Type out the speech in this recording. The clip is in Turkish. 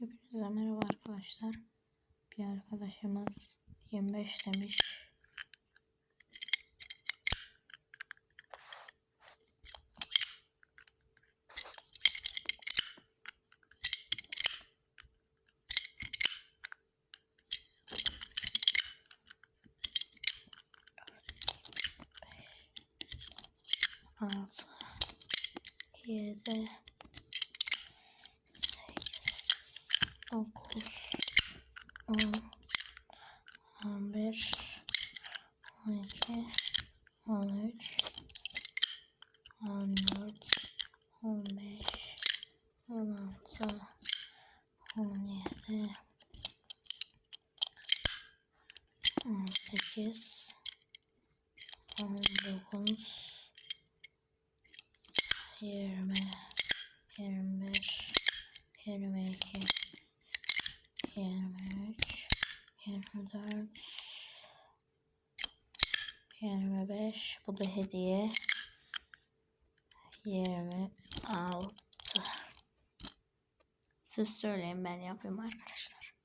Hepinize merhaba arkadaşlar. Bir arkadaşımız 25 demiş. Altı, yedi, sekiz, dokuz, on, on bir, on iki, on üç, on dört, on beş, on altı, on yedi, on sekiz, on dokuz, yirmi, yirmi bir, yirmi iki, yirmi üç, yirmi dört, yirmi beş. Bu da hediye. Yirmi altı. Siz söyleyin ben yapayım arkadaşlar.